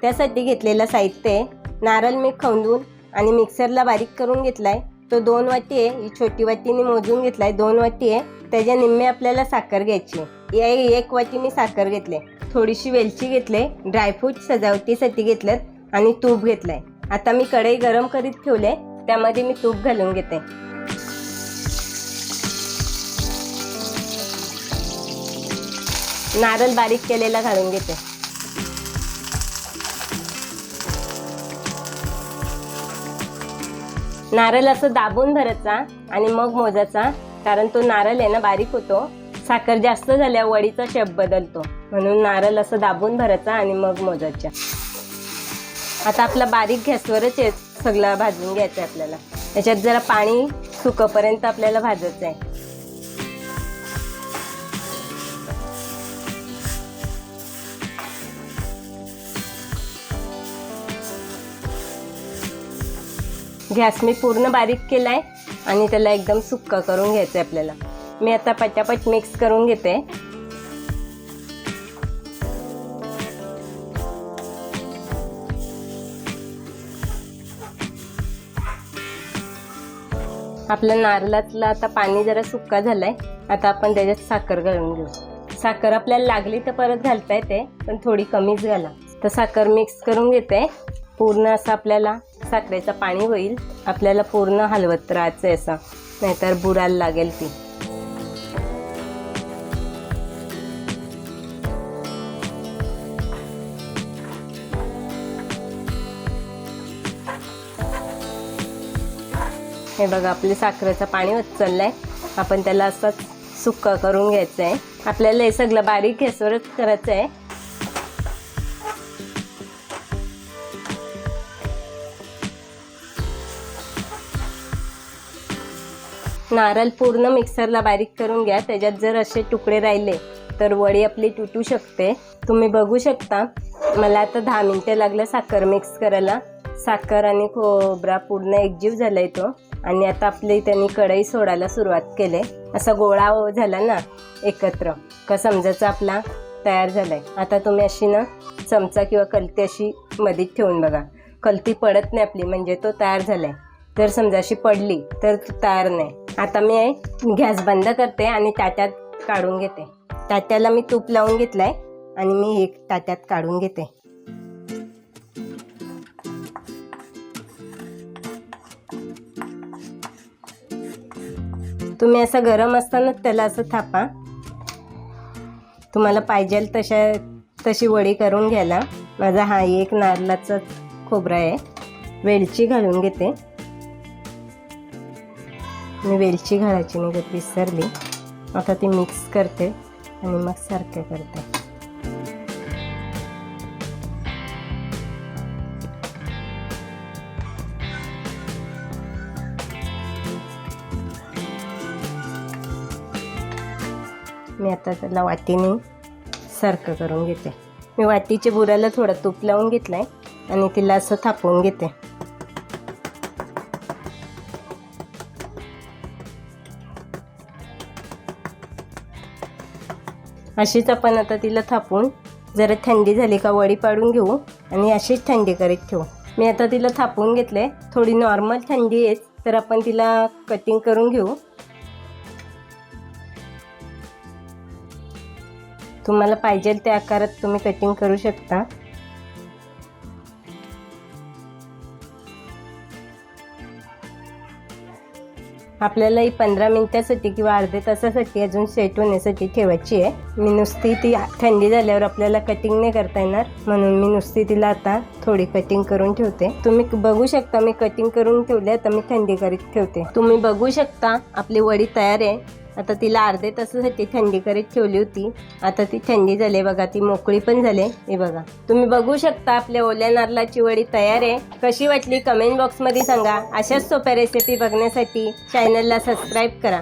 त्यासाठी घेतलेलं साहित्य आहे नारळ मी खवून आणि मिक्सरला बारीक करून घेतलाय. तो दोन वाटी आहे ही छोटी वाटीने मोजून घेतलाय. दोन वाटी आहे त्याच्या निम्मे आपल्याला साखर घ्यायची. या एक वाटी मी साखर घेतले. थोडीशी वेलची घेतले ड्रायफ्रूट सजावटीसाठी घेतलेत आणि तूप घेतलंय. आता मी कढई गरम करीत ठेवले त्यामध्ये मी तूप घालून घेते. नारळ बारीक केलेला घालून घेते. नारळ असं दाबून भरायचा आणि मग मोजाचा कारण तो नारळ आहे ना बारीक होतो. साखर जास्त झाल्या वडीचा शेप बदलतो. म्हणून नारळ असं दाबून भरायचा आणि मग मोजायचा. आता आपला बारीक गॅसवरच आहे सगळं भाजून घ्यायचं आहे आपल्याला. त्याच्यात जरा पाणी सुकपर्यंत आपल्याला भाजायचं आहे गॅस मी पूर्ण बारीक केला आहे आणि त्याला एकदम सुक्का करून घ्यायचं आहे आपल्याला. मी आता पटापट मिक्स करून घेते. आपल्या नारळातलं आता पाणी जरा सुक्का झालंय. आता आपण त्याच्यात साखर घालून घेऊ. साखर आपल्याला लागली तर परत घालता येते पण थोडी कमीच घाला. तर साखर मिक्स करून घेते. पूर्ण असं आपल्याला साखरेचं पाणी होईल. आपल्याला पूर्ण हलवत राहायचं आहे असं. नाहीतर बुरायला लागेल ती. हे बघा आपले साखरेचं पाणी होत चाललंय. आपण त्याला असंच सुक्का करून घ्यायचं आहे आपल्याला हे सगळं बारीक गॅसवरच करायचं आहे नारळ पूर्ण मिक्सरला बारीक करून घ्या. त्याच्यात जर असे तुकडे राहिले तर वडी आपली तुटू शकते. तुम्ही बघू शकता. मला आता दहा मिनटं लागलं साखर मिक्स करायला. साखर आणि खोबरा पूर्ण एकजीव झालाय तो. आणि आता आपली त्यांनी कढई सोडायला सुरुवात केली. असा गोळा हो झाला ना एकत्र. का समजायचा आपला? तयार झालाय. आता तुम्ही अशी ना चमचा किंवा कलती अशी मधीत ठेवून बघा. कलती पडत नाही आपली म्हणजे तो तयार झालाय. जर समजा अशी पडली तर तयार नाही. आता मी गॅस बंद करते आणि ताट्यात काढून घेते. ताट्याला मी तूप लावून घेतलंय आणि मी एक ताट्यात काढून घेते. तुम्ही असं गरम असतानाच त्याला असं थापा. तुम्हाला पाहिजे तशा तशी वडी करून घ्यायला. माझा हा एक नारळाचा खोबरा आहे. वेलची घालून घेते. मी वेलची घालायची नाही तर विसरली. आता ती मिक्स करते आणि मग सारखं करते. मी आता त्याला वाटीने सारखं करून घेते. मी वाटीच्या बुराला थोडं तूप लावून घेतलं आहे आणि तिला असं थापवून घेते. अशीच आपण आता तिला थापून जरा थंडी झाली का वडी पाडून घेऊ आणि अशीच थंडी करीत ठेवू. मी आता तिला थापून घेतले थोडी नॉर्मल थंडी आहे तर आपण तिला कटिंग करून घेऊ. तुम्हाला पाहिजे त्या आकारात तुम्ही कटिंग करू शकता. आपल्याला ही पंधरा मिनटासाठी किंवा अर्ध्या तासासाठी अजून सेट होण्यासाठी ठेवायची आहे. मी नुसती ती थंडी झाल्यावर आपल्याला कटिंग नाही करता येणार. म्हणून मी नुसती तिला आता थोडी कटिंग करून ठेवते. तुम्ही बघू शकता मी कटिंग करून ठेवली आता मी थंडी करीत ठेवते. तुम्ही बघू शकता आपली वडी तयार आहे. आता तिला अर्धे तासासाठी थंडी करीत ठेवली होती. आता ती थंडी झाली बघा ती मोकळी पण झाली हे बघा. तुम्ही बघू शकता आपल्या ओल्या नारळाची वडी तयार आहे. कशी वाटली? कमेंट बॉक्समध्ये सांगा. अशाच सोप्या रेसिपी बघण्यासाठी चॅनलला सबस्क्राईब करा.